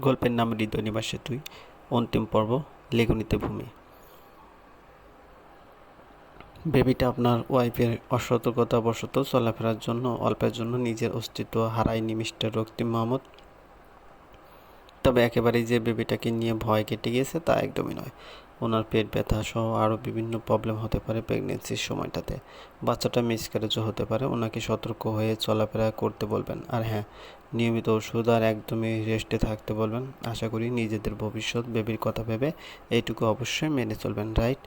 গল্পের নাম হৃদয় নিবাসে তুই, অন্তিম পর্ব লেখনীতে ভূমি। বেবিটা আপনার ওয়াইফের অসতর্কতাবশত চলাফেরার জন্য, অল্পের জন্য নিজের অস্তিত্ব হারায়নি মিস্টার রক্তিম মাহমুদ তবে একেবারেই যে বেবিটাকে নিয়ে ভয় কেটে গিয়েছে তা একদমই নয়। ওনার পেট ব্যথা সহ আরও বিভিন্ন প্রবলেম হতে পারে প্রেগনেন্সির সময়টাতে। বাচ্চাটা মিসক্যারেজও হতে পারে, ওনাকে সতর্ক হয়ে চলাফেরা করতে বলবেন। আর হ্যাঁ নিয়মিত ওষুধ আর একদমই রেস্টে থাকতে বলবেন। আশা করি নিজেদের ভবিষ্যৎ বেবির কথা ভেবে এইটুকু অবশ্যই মেনে চলবেন রাইট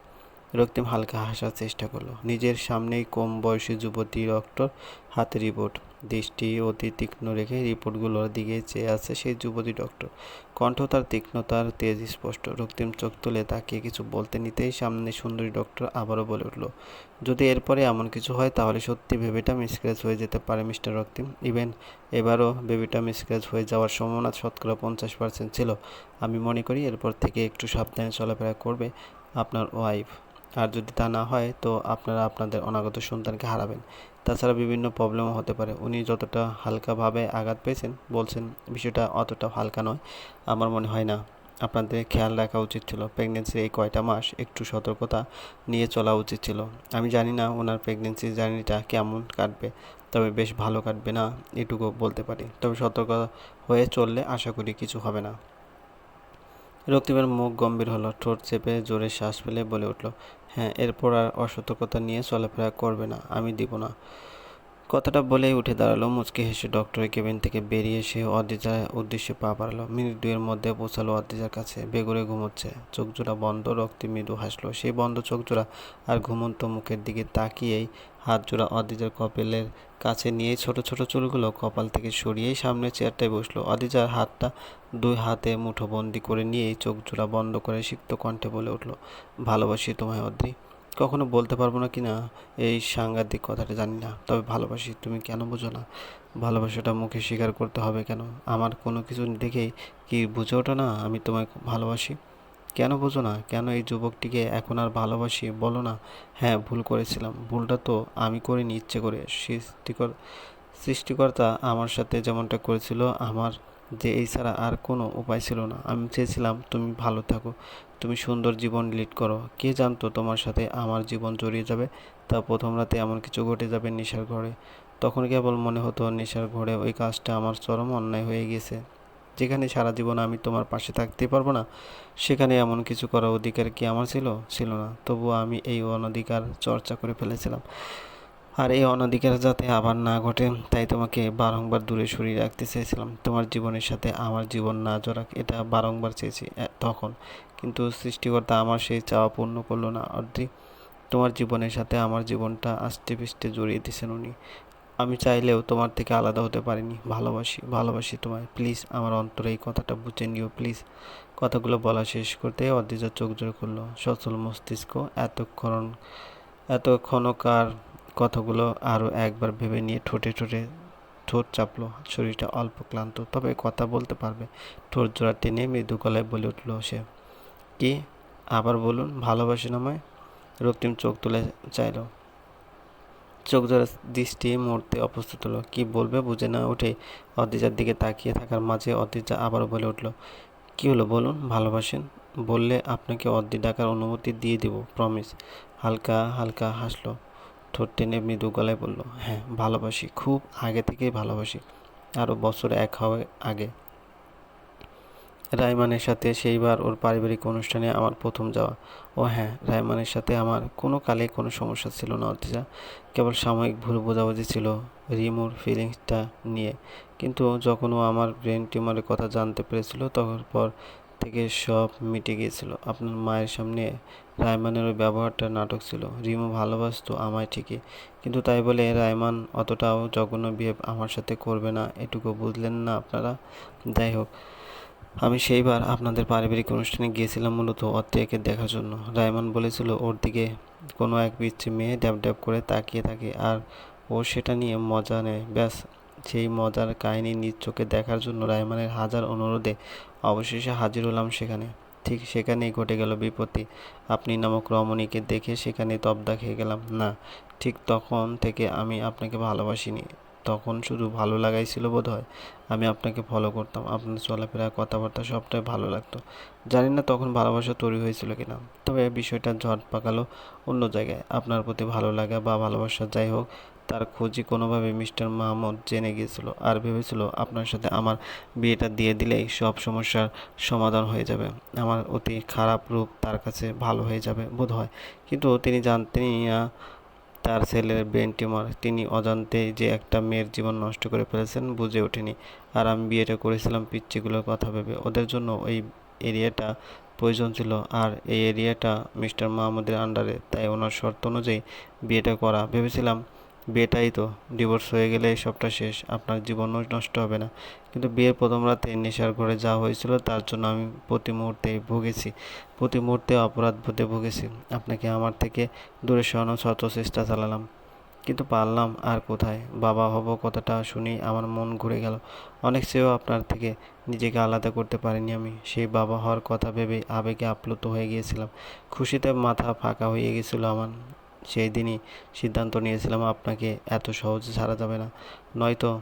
রক্তিম হালকা হাসার চেষ্টা করল। নিজের সামনেই কম বয়সী যুবতী ডক্টর হাতে রিপোর্ট। দৃষ্টি অতি তীক্ষ্ণ রেখে রিপোর্টগুলোর দিকে চেয়ে আছে সেই যুবতী ডক্টর। কণ্ঠ তার তীক্ষ্ণতার তেজ স্পষ্ট। রক্তিম চোখ তুলে তাকিয়ে কিছু বলতে নিতেই সামনে সুন্দরী ডক্টর আবারও বলে উঠল, যদি এরপরে এমন কিছু হয় তাহলে সত্যি বেবিটা মিসক্র্যাচ হয়ে যেতে পারে, মিস্টার রক্তিম। ইভেন এবারও বেবিটা মিসক্র্যাচ হয়ে যাওয়ার সম্ভাবনা শতকরা পঞ্চাশ পার্সেন্ট ছিল। আমি মনে করি এরপর থেকে একটু সাবধানে চলাফেরা করবে আপনার ওয়াইফ। আর যদি তা না হয়, তো আপনারা আপনাদের অনাগত সন্তানকে হারাবেন। তাছাড়া বিভিন্ন প্রবলেমও হতে পারে। উনি যতটা হালকাভাবে আঘাত পেয়েছেন, বলছেন বিষয়টা অতটা হালকা নয়, আমার মনে হয় না। আপনাদের খেয়াল রাখা উচিত ছিল প্রেগনেন্সির এই কয়টা মাস একটু সতর্কতা নিয়ে চলা উচিত ছিল। আমি জানি না ওনার প্রেগনেন্সি জার্নিটা কেমন কাটবে, তবে বেশ ভালো কাটবে না, এটুকু বলতে পারি। তবে সতর্ক হয়ে চললে আশা করি কিছু হবে না। রক্তিমের মুখ গম্ভীর হলো, ঠোঁট চেপে জোরে শ্বাস ফেলে বলে উঠল হ্যাঁ এরপর আর অসতর্কতা নিয়ে চলাফেরা করবে না, আমি দিব না। কথাটা বলেই উঠে দাঁড়াল, মুচকি হেসে ডক্টরের কেবিন থেকে বেরিয়ে এসে অদ্রিজার উদ্দেশ্যে পা বাড়ালো। মিনিট দুয়ের মধ্যে পৌঁছালো অদ্রিজার কাছে বেগুড়ে ঘুমোচ্ছে। চোখজোড়া বন্ধ, রক্তি মৃদু হাসলো। সেই বন্ধ চোখজোড়া আর ঘুমন্ত মুখের দিকে তাকিয়েই হাত জোড়া অদ্রিজার কপেলের কাছে নিয়ে ছোট ছোট চুলগুলো কপাল থেকে সরিয়েই সামনে চেয়ারটায় বসল। অদিজার হাতটা দুই হাতে মুঠোবন্দি করে নিয়েই চোখ জোড়া বন্ধ করে সিক্ত কণ্ঠে বলে উঠল, ভালোবাসি তোমায় অদ্রি। কখনো বলতে পারব না কি না এই সাংঘাতিক কথাটা জানি না। তবে ভালোবাসি, তুমি কেন বোঝো না? ভালোবাসাটা মুখে স্বীকার করতে হবে কেন? আমার কোনো কিছু দেখেই কি বুঝে ওঠো না? আমি তোমায় ভালোবাসি। কেন বোঝো না? কেন এই যুবকটিকে এখন আর ভালোবাসি? বলো না। হ্যাঁ ভুল করেছিলাম। ভুলটা তো আমি করিনি, ইচ্ছে করে। সৃষ্টিকর সৃষ্টিকর্তা আমার সাথে যেমনটা করেছিল, আমার যে এই ছাড়া আর কোনো উপায় ছিল না। আমি চেয়েছিলাম, তুমি ভালো থাকো। তুমি সুন্দর জীবন লিড করো। কে জানতো তোমার সাথে আমার জীবন জড়িয়ে যাবে? তা প্রথম রাতে এমন কিছু ঘটে যাবে নেশার ঘরে। তখন কেবল মনে হতো, নেশার ঘরে ওই কাজটা আমার চরম অন্যায় হয়ে গেছে যেখানে সারা জীবন আমি তোমার পাশে থাকতে পারব না, সেখানে এমন কিছু করার অধিকার কি আমার ছিল? ছিল না। তবুও আমি এই অনধিকার চর্চা করে ফেলেছিলাম। আর এই অনধিকার যাতে আবার না ঘটে, তাই তোমাকে বারংবার দূরে সরিয়ে রাখতে চেয়েছিলাম। তোমার জীবনের সাথে আমার জীবন না জড়াক, এটা বারংবার চেয়েছি তখন। কিন্তু সৃষ্টিকর্তা আমার সেই চাওয়া পূর্ণ করল না, অর্ধেক। তোমার জীবনের সাথে আমার জীবনটা আস্তে পিষ্টে জড়িয়ে দিয়েছেন উনি। আমি চাইলেও তোমার থেকে আলাদা হতে পারিনি। ভালোবাসি ভালোবাসি তোমায়। প্লিজ আমার অন্তরে এই কথাটা বুঝে নিও, প্লিজ। কথাগুলো বলা শেষ করতে অদ্রিজা চোখ জোর করল। সচল মস্তিষ্ক এতক্ষণ, এতক্ষণকার কথাগুলো আরও একবার ভেবে নিয়ে ঠোঁটে ঠোঁটে ঠোঁট চাপলো। শরীরটা অল্প ক্লান্ত, তবে কথা বলতে পারবে। ঠোঁট জোড়া টেনে মৃদু গলায় বলে উঠল সে। কি? আবার বলুন, ভালোবাসেন আমায়? রক্তিম চোখ তুলে চাইল। চোখ ধরে দৃষ্টি মুহূর্তে অপ্রস্তুত হলো। কি বলবে বুঝে না উঠে অদ্রিজার দিকে তাকিয়ে থাকার মাঝে অদ্রিজা আবারও বলে উঠল, কি হলো বলুন, ভালোবাসেন? বললে আপনাকে অদ্রি ডাকার অনুমতি দিয়ে দেব প্রমিস হালকা হালকা হাসলো। ঠোঁট টেনে মৃদু গলায় বলল হ্যাঁ ভালোবাসি, খুব আগে থেকেই ভালোবাসি আরও বছর এক হওয়ার আগে। রায়মানের সাথে সেইবার ওর পারিবারিক অনুষ্ঠানে আমার প্রথম যাওয়া। ও হ্যাঁ রায়মানের সাথে আমার কোনো কালে কোনো সমস্যা ছিল না অর্থিজা কেবল সাময়িক ভুল বোঝাবুঝি ছিল রিমুর ফিলিংসটা নিয়ে। কিন্তু যখন ও আমার ব্রেন টিউমারের কথা জানতে পেরেছিল, তখন পর থেকে সব মিটে গিয়েছিল। আপনার মায়ের সামনে রায়মানের ওই ব্যবহারটা নাটক ছিল। রিমু ভালোবাসতো আমায় ঠিকই। কিন্তু তাই বলে রায়মান অতটাও জঘন্য বিহেভ আমার সাথে করবে না, এটুকু বুঝলেন না আপনারা? যাই হোক আমি সেইবার আপনাদের পারিবারিক অনুষ্ঠানে গিয়েছিলাম মূলত অত্রিয়াকে দেখার জন্য। রায়মান বলেছিল, ওর দিকে কোনো এক পিচ্ছি মেয়ে ড্যাব ড্যাব করে তাকিয়ে থাকে আর ও সেটা নিয়ে মজা নেয়। ব্যাস, সেই মজার কাহিনী নিজ চোখে দেখার জন্য রায়মানের হাজার অনুরোধে অবশেষে হাজির হলাম সেখানে। ঠিক সেখানেই ঘটে গেল বিপত্তি। আপনি নামক রমণীকে দেখে সেখানে তবদা খেয়ে গেলাম। না, ঠিক তখন থেকে আমি আপনাকে ভালোবাসিনি। তখন শুধু ভালো লাগাই ছিল বোধ হয় আমি আপনাকে ফলো করতাম। আপনার চলাফেরা, কথাবার্তা সবটাই ভালো লাগতো। জানি না তখন ভালোবাসা তৈরি হয়েছিল কিনা। তবে বিষয়টা ঝড় পাকালো অন্য জায়গায়। আপনার প্রতি ভালো লাগা বা ভালোবাসা যাই হোক, তার খোঁজই কোনোভাবে মিস্টার মাহমুদ জেনে গিয়েছিল। আর ভেবেছিল আপনার সাথে আমার বিয়েটা দিয়ে দিলেই সব সমস্যার সমাধান হয়ে যাবে। আমার অতি খারাপ রূপ তার কাছে ভালো হয়ে যাবে বোধ হয় কিন্তু তিনি জানতেনই তার ছেলের ব্রেন টিউমার। তিনি অজান্তে যে একটা মেয়ের জীবন নষ্ট করে ফেলেছেন বুঝে ওঠেনি। আর আমি বিয়েটা করেছিলাম পিচ্চিগুলোর কথা ভেবে। ওদের জন্য ওই এরিয়াটা প্রয়োজন ছিল। আর এই এরিয়াটা মিস্টার মাহমুদের আন্ডারে, তাই ওনার শর্ত অনুযায়ী বিয়েটা করা। ভেবেছিলাম বিয়েটাই তো ডিভোর্স হয়ে গেলে এই সবটা শেষ, আপনার জীবনও নষ্ট হবে না। কিন্তু বিয়ের প্রথম রাতে নেশার ঘরে যা হয়েছিল তার জন্য আমি প্রতি মুহূর্তে ভুগেছি, প্রতি মুহূর্তে অপরাধ বোধে ভুগেছি। আপনাকে আমার থেকে দূরে সরানোর শত চেষ্টা চালালাম, কিন্তু পারলাম আর কোথায়? বাবা হব কথাটা শুনেই আমার মন ঘুরে গেল। অনেক চেয়েও আপনার থেকে নিজেকে আলাদা করতে পারিনি আমি। সেই বাবা হওয়ার কথা ভেবে আবেগে আপ্লুত হয়ে গিয়েছিলাম। খুশিতে মাথা ফাঁকা হয়ে গেছিল আমার। সেই দিনই সিদ্ধান্ত নিয়েছিলাম আপনাকে এত সহজে ছাড়া যাবে না। নয়তো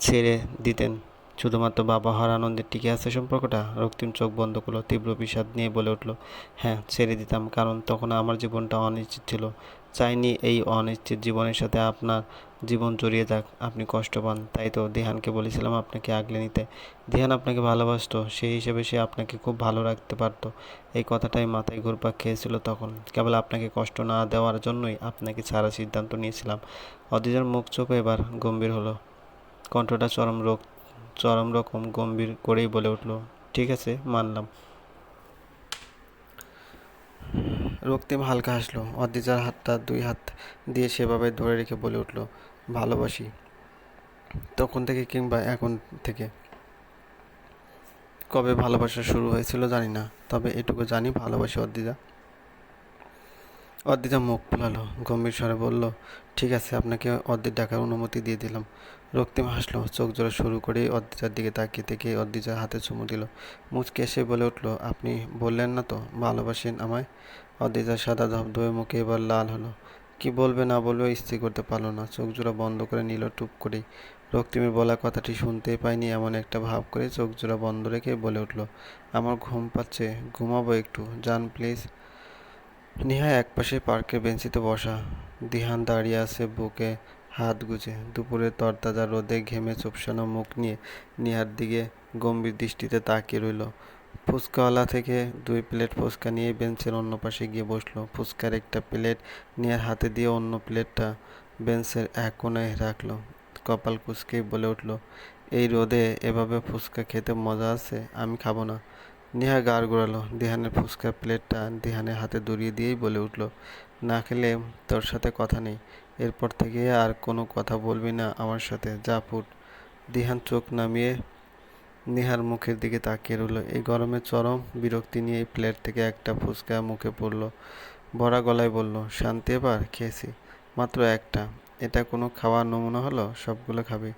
ছেড়ে দিতেন। শুধুমাত্র বাবা হওয়ার আনন্দের টিকে আছে সম্পর্কটা? রক্তিম চোখ বন্ধ করল, তীব্র বিষাদ নিয়ে বলে উঠল হ্যাঁ ছেড়ে দিতাম, কারণ তখন আমার জীবনটা অনিশ্চিত ছিল। চাইনি এই অনিশ্চিত জীবনের সাথে আপনার জীবন জড়িয়ে যাক আপনি কষ্ট পান। তাই তো দেহানকে বলেছিলাম আপনাকে আগলে নিতে। দিহান আপনাকে ভালোবাসতো, সেই হিসেবে সে আপনাকে খুব ভালো রাখতে পারতো। এই কথাটাই মাথায় ঘুরপাক খেয়েছিল তখন। কেবল আপনাকে কষ্ট না দেওয়ার জন্যই আপনাকে ছাড়ার সিদ্ধান্ত নিয়েছিলাম। অদিজার মুখ চোখ এবার গম্ভীর হলো। কণ্ঠটা চরম রোগ, চরম রকম গম্ভীর করেই বলে উঠল, ঠিক আছে, মানলাম। রক্তিম হালকা হাসলো। অদ্রিজার হাতটা দুই হাত দিয়ে সেভাবে ধরে রেখে বলে উঠল, ভালোবাসি। তখন থেকে কিংবা এখন থেকে। কবে ভালোবাসা শুরু হয়েছিল জানি না, তবে এটুকু জানি ভালোবাসি অদ্রিজা অদ্রিজা মুখ ফুলালো, গম্ভীর স্বরে বলল, ঠিক আছে, আপনাকে অদ্রির ডাকার অনুমতি দিয়ে দিলাম। রক্তিম হাসলো চোখ জোড়া শুরু করে অদ্রিজার দিকে তাকিয়ে থেকে অদ্রিজার হাতে চুমু দিল। মুচকে এসে বলে উঠল, আপনি বললেন না তো, ভালোবাসেন আমায়? অদ্রিজার সাদা ধবধবে মুখে এবার লাল হলো। কি বলবে না বলবে স্থির করতে পারল না। চোখ জোড়া বন্ধ করে নিল টুপ করেই। রক্তিমের বলা কথাটি শুনতেই পাইনি এমন একটা ভাব করে চোখ জোড়া বন্ধ রেখে বলে উঠল, আমার ঘুম পাচ্ছে, ঘুমাবো একটু, যান প্লিজ। নিহা একপাশে পার্কের বেঞ্চিতে বসা, দিহান দাঁড়িয়ে আছে বুকে হাত গুজে। দুপুরে তরতাজা রোদে ঘেমে চুপসানো মুখ নিয়ে নিহার দিকে গম্ভীর দৃষ্টিতে তাকিয়ে রইল। ফুচকাওয়ালা থেকে দুই প্লেট ফুচকা নিয়ে বেঞ্চের অন্য পাশে গিয়ে বসল। ফুচকার একটা প্লেট নিহার হাতে দিয়ে অন্য প্লেটটা বেঞ্চের এক কোনায় রাখল। কপাল কুচকেই বলে উঠল, এই রোদে এভাবে ফুচকা খেতে মজা আছে? আমি খাব না। নেহা গাড় গোড়ালো দিহানের ফুচকার প্লেটটা দিহানের হাতে দড়িয়ে দিয়েই বলে উঠল, না খেলে তোর সাথে কথা নেই। এরপর থেকে আর কোনো কথা বলবি না আমার সাথে, যা ফুট। দিহান চোখ নামিয়ে নেহার মুখের দিকে তাকিয়ে রইল। এই গরমে চরম বিরক্তি নিয়ে প্লেট থেকে একটা ফুচকা মুখে পড়ল। ভরা গলায় বলল, শান্তি এবার? খেয়েছি। মাত্র একটা। এটা কোনো খাওয়ার নমুনা হলো? সবগুলো খাবি।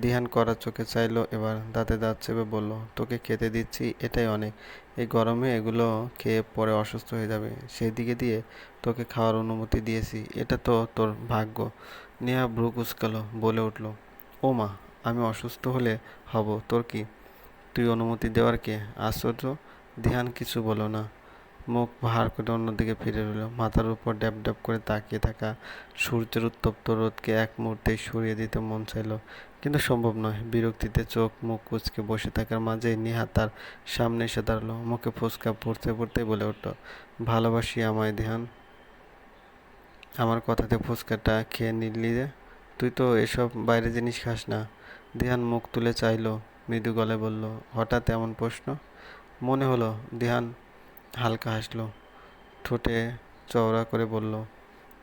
দিহান করার চোখে চাইলো, এবার দাঁতে দাঁত চেপে বলল, তোকে খেতে দিচ্ছি, এটাই অনেক। এই গরমে এগুলো খেয়ে পরে অসুস্থ হয়ে যাবে। সেই দিকে দিয়ে তোকে খাওয়ার অনুমতি দিয়েছি। এটা তো তোর ভাগ্য। নেহা ভ্রু কুচকালো, বলে উঠল, ও মা, আমি অসুস্থ হলে হব, তোর কি? তুই অনুমতি দেওয়ার কে? আশ্চর্য ধ্যান কিছু বলো না। মুখ ভার করে অন্যদিকে ফিরে রইল। মাথার উপর ড্যাব ড্যাব করে তাকিয়ে থাকা সূর্যের উত্তপ্ত রোদকে এক মুহূর্তেই সরিয়ে দিতে মন চাইল। কিন্তু সম্ভব নয়। বিরক্তিতে চোখ মুখ কুচকে বসে থাকার মাঝে নিহা তার সামনে এসে দাঁড়াল। মুখে ফুচকা পড়তে পড়তে বলে উঠল, ভালোবাসি আমায় ধ্যান আমার কথাতে ফুচকাটা খেয়ে নিলি যে? তুই তো এসব বাইরে জিনিস খাস না। ধ্যান মুখ তুলে চাইলো, মৃদু গলে বলল, হঠাৎ এমন প্রশ্ন? মনে হলো ধ্যান হালকা হাসলো, ঠোঁটে চওড়া করে বলল,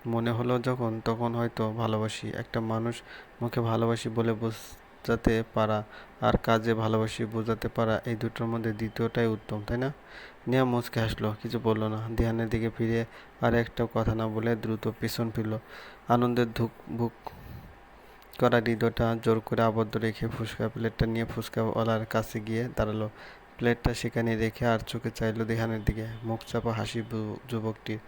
মনে হলো যখন, তখন হয়তো ভালোবাসি। একটা মানুষ মুখে ভালোবাসি বলে বোঝাতে পারা আর কাজে ভালোবাসি বোঝাতে পারা, এই দুটোর মধ্যে দ্বিতীয়টাই উত্তম, তাই না? নিয়া মুচকে হাসলো, কিছু বলল না। ধ্যানের দিকে ফিরে আর একটা কথা না বলে দ্রুত পিছন ফিরল। আনন্দের ধুক বুক করা হৃদয়টা জোর করে আবদ্ধ রেখে ফুচকা প্লেটটা নিয়ে ফুচকাওয়ালার কাছে গিয়ে দাঁড়াল। প্লেটটা সেখানে রেখে আর চোখে চাইলো দেহানের দিকে। মুখ চাপা হাসি যুবকটির।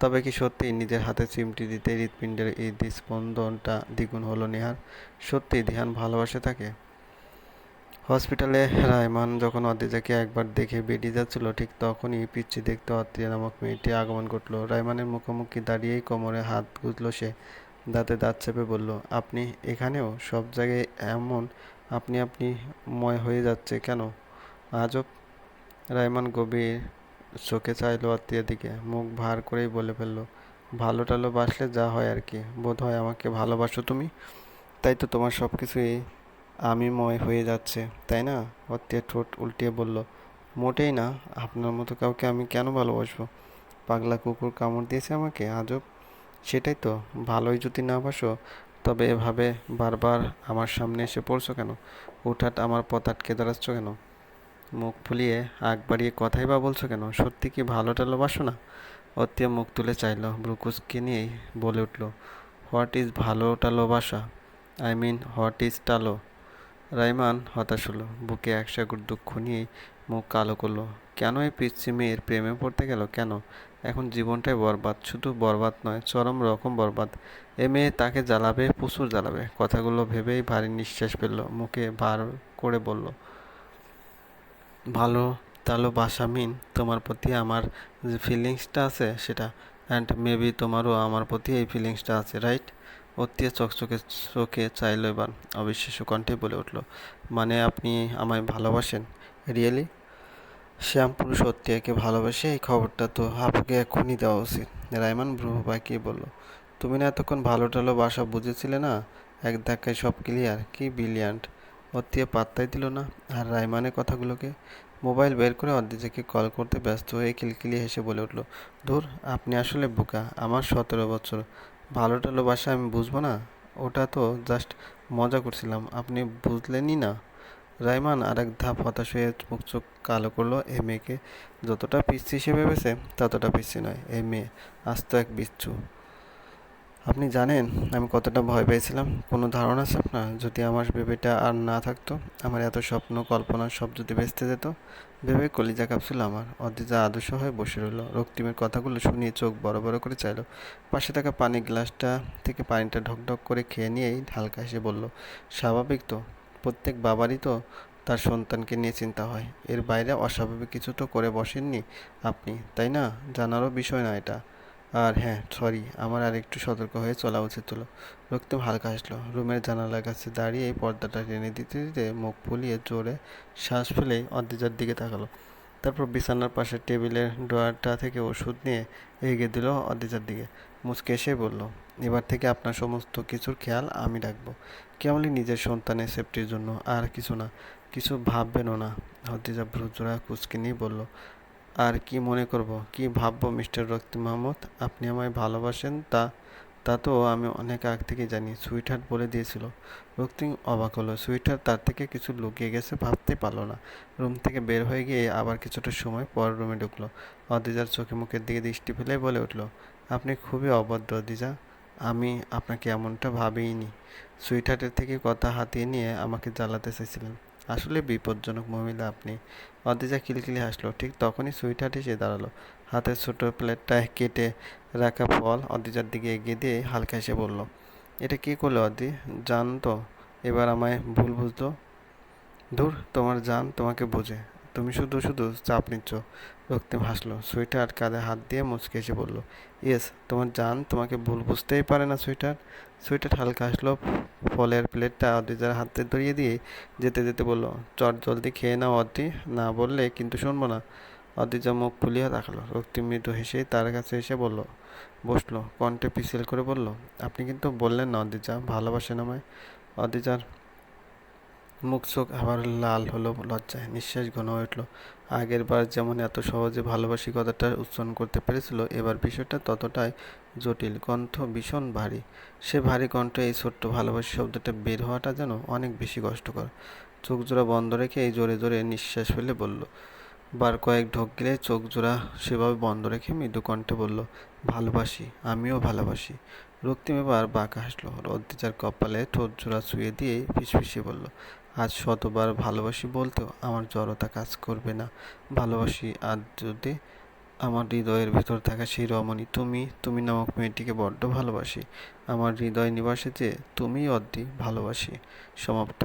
তবে কি সত্যি নিজের হাতে চিমটি দিতে হৃৎপিণ্ডের এই স্পন্দনটা দ্বিগুণ হলো নেহার? সত্যি ধ্যান ভালোবাসে তাকে? হসপিটালে রায়মান যখন অদ্রিজাকে একবার দেখে বেরিয়ে যাচ্ছিল, ঠিক তখনই পিচ্ছি দেখতে অত্রিয়া নামক মেয়েটি আগমন ঘটলো। রায়মানের মুখোমুখি দাঁড়িয়েই কোমরে হাত গুজলো সে। দাঁতে দাঁত চেপে বলল, আপনি এখানেও? সব জায়গায় এমন? আপনি আপনি ময় হয়ে যাচ্ছে কেন? আজব। রায়মান গভীর চোখে চাইলো অত্রিয়ার দিকে মুখ ভার করেই বলে ফেলল ভালো টালো বাসলে যা হয় আর কি। বোধ হয় আমাকে ভালোবাসো তুমি। তাই তো তোমার সব কিছুই আমি ময় হয়ে যাচ্ছে, তাই না? অত্রিয়া ঠোঁট উল্টিয়ে বলল, মোটেই না। আপনার মতো কাউকে আমি কেন ভালোবাসবো? পাগলা কুকুর কামড় দিয়েছে আমাকে, আজব। সেটাই তো, ভালোই যদি না বাসো, তবে এভাবে বারবার আমার সামনে এসে পড়ছো কেন? হুটহাট আমার পথ আটকে দাঁড়াচ্ছ কেন? মুখ ফুলিয়ে আগ বাড়িয়ে কথাই বা বলছো কেন? সত্যি কি ভালো টালো বাসো না? অত্রিয়া মুখ তুলে চাইল, ব্রুকুসকে নিয়েই বলে উঠল, হোয়াট ইজ ভালো টালো বাসা আই মিন, হোয়াট ইজ টালো? রাইমান হতাশ হলো, বুকে একসাগর দুঃখ নিয়ে মুখ কালো করল, কেন এই পিচ্ছি মেয়ের প্রেমে পড়তে গেল? কেন? এখন জীবনটাই বরবাদ, শুধু বরবাদ নয়, চরম রকম বরবাদ। এ মেয়ে তাকে জ্বালাবে, প্রচুর জ্বালাবে। কথাগুলো ভেবেই ভারী নিঃশ্বাস ফেলল, মুখে ভার করে বলল ভালো, তাহলে বাসা মিন তোমার প্রতি আমার যে ফিলিংসটা আছে সেটা অ্যান্ড মেবি তোমারও আমার প্রতি এই ফিলিংসটা আছে রাইট অত্রিয়া চকচকে, চোখে চাইল এবার অবিশ্বাস্য কণ্ঠে বলে উঠল মানে আপনি আমায় ভালোবাসেন? রিয়েলি শ্যাম পুরুষ অত্রিয়াকে ভালোবাসে এই খবরটা তো আপুকে এখনই দেওয়া উচিত। রায়মান ভ্রু পাকিয়ে বলল, তুমি না এতক্ষণ ভালো টালো বাসা বুঝেছিলে না? এক ধাক্কায় সব ক্লিয়ার কি ব্রিলিয়ান্ট অত্রিয়া পাত্তাই দিল না। আর রায়মানের কথাগুলোকে মোবাইল বের করে অদ্রিজাকে কল করতে ব্যস্ত হয়ে কিলকিলি হেসে বলে উঠল, ধুর, আপনি আসলে বোকা। আমার সতেরো বছর। ভালো টালো বাসা আমি বুঝব না। ওটা তো জাস্ট মজা করছিলাম। আপনি বুঝলেনই না? রাইমান আরেক ধাপ হতাশ হয়ে মুখ চোখ কালো করল। এ মেয়েকে যতটা পিচ্ছি হিসেবে ভেবেছে, ততটা পিচ্ছি নয়। এ মেয়ে, আস্ত এক বিচ্ছু। আপনি জানেন আমি কতটা ভয় পেয়েছিলাম? কোনো ধারণা আছে আপনার? যদি আমার বেবিটা আর না থাকতো, আমার এত স্বপ্ন, কল্পনা সব যদি বেঁচতে যেত, ভেবে কলিজা কাপছিল আমার। অদ্রিজা আদর্শ হয়ে বসে রইল। রক্তিমের কথাগুলো শুনিয়ে চোখ বড় বড় করে চাইলো। পাশে থাকা পানি গ্লাসটা থেকে পানিটা ঢকঢক করে খেয়ে নিয়েই হালকা এসে বলল, স্বাভাবিক তো। প্রত্যেক বাবারই তো তার সন্তানকে নিয়ে চিন্তা হয়। এর বাইরে অস্বাভাবিক কিছু তো করে বসেননি আপনি, তাই না? জানারও বিষয় না এটা। আর হ্যাঁ সরি আমার আর একটু সতর্ক হয়ে চলা উচিত হলো রক্তিম হালকা হাসলো। রুমের জানালার কাছে দাঁড়িয়ে পর্দাটা টেনে দিতে দিতে মুখ ফুলিয়ে জোরে শ্বাস ফেলেই অদ্রিজার দিকে তাকালো। তারপর বিছানার পাশে টেবিলের ড্রয়ারটা থেকে ওষুধ নিয়ে এগিয়ে দিল অদ্রিজার দিকে। মুচকে এসে বলল, এবার থেকে আপনার সমস্ত কিছুর খেয়াল আমি রাখব। কেমনই নিজের সন্তানের সেফটির জন্য, আর কিছু না। কিছু ভাববেনও না। অদ্রিজা ভ্রুজোড়া কুচকে নিয়ে বলল আর কি মনে করব? কি ভাবব, মিস্টার রক্তি মাহমুদ? আপনি আমায় ভালোবাসেন তা তা তো আমি অনেক আগ থেকে জানি, সুইটহার্ট বলে দিয়েছিল। রক্তিম অবাক হলো। সুইটহার্ট তার থেকে কিছু লুকিয়ে গেছে, ভাবতে পারল না। রুম থেকে বের হয়ে গিয়ে আবার কিছুটা সময় পর রুমে ঢুকলো। অদিজার চোখে মুখের দিকে দৃষ্টি ফেলে বলে উঠল, আপনি খুবই অভদ্র অদিজা। আমি আপনাকে এমনটা ভাবিনি সুইটহার্টের থেকে কথা হাতিয়ে নিয়ে আমাকে জ্বালাতে চেয়েছিলেন আসলে বিপজ্জনক মহিলা আপনি। অদিজা কিলকিলি হাসলো। ঠিক তখনই সুইটহার্ট এসে দাঁড়াল। হাতে ছোট প্লেটটায় কেটে রাখা ফল অদিজার দিকে এগিয়ে দিয়ে হালকা এসে বলল, এটা কী করল অদি? জানতো এবার আমায় ভুল বুঝতো ধুর, তোমার জান তোমাকে বোঝে। তুমি শুধু শুধু চাপ নিচ্ছ। রক্তিম হাসলো সুইটার কাঁধে হাত দিয়ে মুচকে এসে বলল, ইয়েস, তোমার জান তোমাকে ভুল বুঝতেই পারে না সুইটার সুইটার হালকা হাসলো, ফলের প্লেটটা অদ্রিজার হাতে ধরিয়ে দিয়ে যেতে যেতে বলল, চট, জলদি খেয়ে নাও অদ্রি, না বললে কিন্তু শুনব না। অদ্রিজা মুখ ফুলিয়ে রাখল রক্তিম মৃদু হেসেই তার কাছে এসে বলল, বসল, কণ্ঠে পিছিল করে বলল, আপনি কিন্তু বললেন না অদ্রিজা, ভালোবাসেন আমায়। অদ্রিজার মুখ চোখ আবার লাল হলো, লজ্জায় নিঃশ্বাস ঘন হয়ে উঠল। আগের বার যেমন এত সহজে ভালোবাসি কথাটা উচ্চারণ করতে পেরেছিল, এবার বিষয়টা ততটাই জটিল, কণ্ঠ ভীষণ ভারী। সে ভারী কণ্ঠে এই ছোট্ট ভালোবাসি শব্দটা বের হওয়াটা যেন অনেক বেশি কষ্টকর। চোখ জোড়া বন্ধ রেখে এই জোরে জোরে নিঃশ্বাস ফেলে বলল, বার কয়েক ঢোক গেলে চোখ জোড়া সেভাবে বন্ধ রেখে মৃদু কণ্ঠে বলল, ভালোবাসি, আমিও ভালোবাসি। রক্তিম এবার বাঁকা হাসলো রদ্দিজার কপালে ঠোঁট জোড়া শুয়ে দিয়ে ফিসফিসিয়ে বলল আজ শতবার ভালোবাসি বলতেও আমার জড়তা কাজ করবে না। ভালোবাসি আর যদি আমার হৃদয়ের ভেতর থাকা সেই রমণী, তুমি তুমি নামক মেয়েটিকে বড্ড ভালোবাসি। আমার হৃদয় নিবাসে যে তুমিই অদ্দি ভালোবাসি। সমাপ্ত।